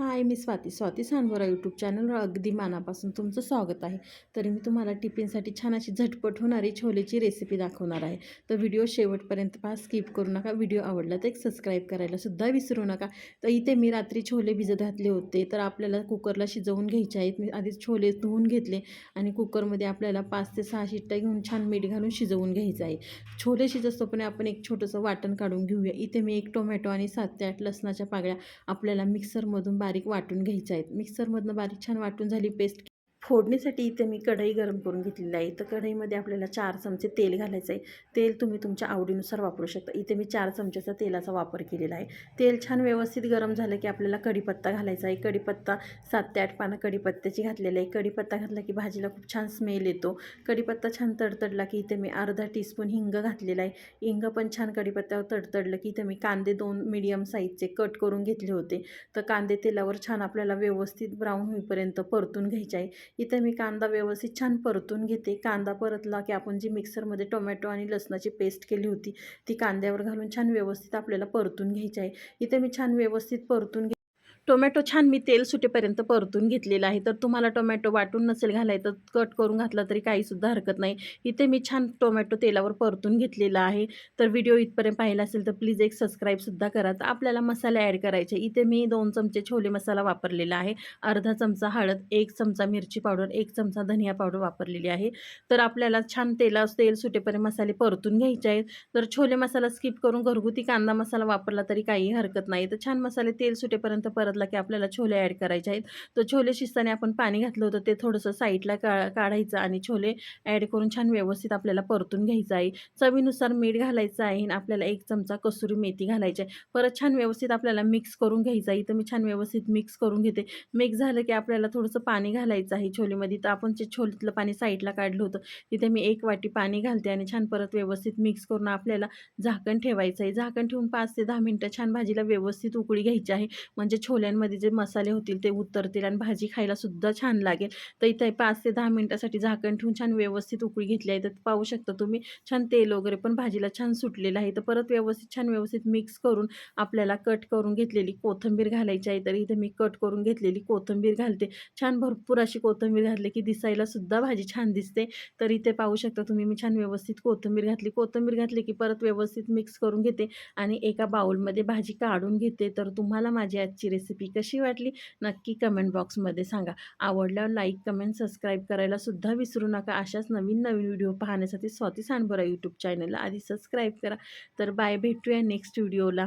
हाय मी स्वाती. स्वाती सांगोरा यूट्यूब चॅनलवर अगदी मानापासून तुमचं स्वागत आहे. तरी मी तुम्हाला टिफिनसाठी छान अशी झटपट होणारी छोलेची रेसिपी दाखवणार आहे. तर व्हिडिओ शेवटपर्यंत पहा स्किप करू नका. व्हिडिओ आवडला तर एक सबस्क्राईब करायलासुद्धा विसरू नका. तर इथे मी रात्री छोले भिजत घातले होते. तर आपल्याला कुकरला शिजवून घ्यायचे आहेत. मी आधीच छोले धुवून घेतले आणि कुकरमध्ये आपल्याला पाच ते सहा शिट्ट्या घेऊन छान मीठ घालून शिजवून घ्यायचं आहे. छोले शिजतोपणे आपण एक छोटंसं वाटण काढून घेऊया. इथे मी एक टोमॅटो आणि सात ते आठ लसणाच्या पागळ्या आपल्याला मिक्सरमधून बारीक वाटून घ्यायच्या आहेत. मिक्सरमधनं बारीक छान वाटून झाली पेस्ट फोडणीसाठी इथे मी कढई गरम करून घेतलेली आहे. तर कढईमध्ये आपल्याला चार चमचे तेल घालायचं आहे तेल तुम्ही तुमच्या आवडीनुसार वापरू शकता. इथे मी चार चमच्याचा तेलाचा वापर केलेला आहे. तेल छान व्यवस्थित गरम झालं की आपल्याला कढीपत्ता घालायचा आहे. कढीपत्ता सात ते आठ पानं कढीपत्त्याची घातलेली आहे. कढीपत्ता घातला की भाजीला खूप छान स्मेल येतो. कढीपत्ता छान तडतडला की इथे मी अर्धा टीस्पून हिंग घातलेला आहे. हिंग पण छान कढीपत्त्यावर तडतडलं की इथे मी कांदे दोन मिडियम साईजचे कट करून घेतले होते. तर कांदे तेलावर छान आपल्याला व्यवस्थित ब्राऊन होईपर्यंत परतून घ्यायचे आहे. इथे मी कांदा व्यवस्थित छान परतून घेते. कांदा परतला की आपण जी मिक्सरमध्ये टोमॅटो आणि लसणाची पेस्ट केली होती ती कांद्यावर घालून छान व्यवस्थित आपल्याला परतून घ्यायची आहे. इथे मी छान व्यवस्थित परतून घे टोमॅटो छान मी तेल सुटेपर्यंत परतून घेतलेला आहे. तर तुम्हाला टोमॅटो वाटून नसेल घालायचं कट करून घातला तरी काहीसुद्धा हरकत नाही. इथे मी छान टोमॅटो तेलावर परतून घेतलेला आहे. तर व्हिडिओ इथपर्यंत पाहिला असेल तर प्लीज एक सबस्क्राईबसुद्धा करा. तर आपल्याला मसाले ॲड करायचे इथे मी दोन चमचे छोले मसाला वापरलेला आहे. अर्धा चमचा हळद एक चमचा मिरची पावडर एक चमचा धनिया पावडर वापरलेली आहे. तर आपल्याला छान तेला तेल सुटेपर्यंत मसाले परतून घ्यायचे आहेत. तर छोले मसाला स्किप करून घरगुती कांदा मसाला वापरला तरी काही हरकत नाही. तर छान मसाले तेल सुटेपर्यंत परत परतला की आपल्याला छोले ॲड करायचे आहेत. तर छोले शिजताना आपण पाणी घातलं होतं ते थोडंसं साईडला का काढायचं आणि छोले ॲड करून छान व्यवस्थित आपल्याला परतून घ्यायचं आहे. चवीनुसार मीठ घालायचं आहे आणि आपल्याला एक चमचा कसुरी मेथी घालायची आहे. परत छान व्यवस्थित आपल्याला मिक्स करून घ्यायचं आहे. इथं मी छान व्यवस्थित मिक्स करून घेते. मिक्स झालं की आपल्याला थोडंसं पाणी घालायचं आहे छोलेमध्ये. तर आपण जे छोलीतलं पाणी साईडला काढलं होतं तिथे मी एक वाटी पाणी घालते आणि छान परत व्यवस्थित मिक्स करून आपल्याला झाकण ठेवायचं आहे. झाकण ठेवून पाच ते दहा मिनटं छान भाजीला व्यवस्थित उकळी घ्यायची आहे. म्हणजे छोल्यांमध्ये जे मसाले होतील ते उतरतील आणि भाजी खायला सुद्धा छान लागेल. तर इथे पाच ते दहा मिनटासाठी झाकण ठेवून छान व्यवस्थित उकळी घेतली आहे. तर पाहू शकता तुम्ही छान तेल वगैरे पण भाजीला छान सुटलेलं आहे. तर परत व्यवस्थित छान व्यवस्थित मिक्स करून आपल्याला कट करून घेतलेली कोथिंबीर घालायची आहे. तर इथे मी कट करून घेतलेली कोथिंबीर घालते. छान भरपूर अशी कोथिंबीर घातली की दिसायला सुद्धा भाजी छान दिसते. तर इथे पाहू शकता तुम्ही मी छान व्यवस्थित कोथिंबीर घातली. कोथिंबीर घातली की परत व्यवस्थित मिक्स करून घेते आणि एका बाउलमध्ये भाजी काढून घेते. तर तुम्हाला माझी आजची रेसिपी कशी वाटली नक्की कमेंट बॉक्समध्ये सांगा. आवडल्यावर लाईक कमेंट सबस्क्राईब करायला सुद्धा विसरू नका. अशाच नवीन नवीन व्हिडिओ पाहण्यासाठी स्वाती सांडबरा यूट्यूब चॅनलला आधी सबस्क्राईब करा. तर बाय भेटूया नेक्स्ट व्हिडिओला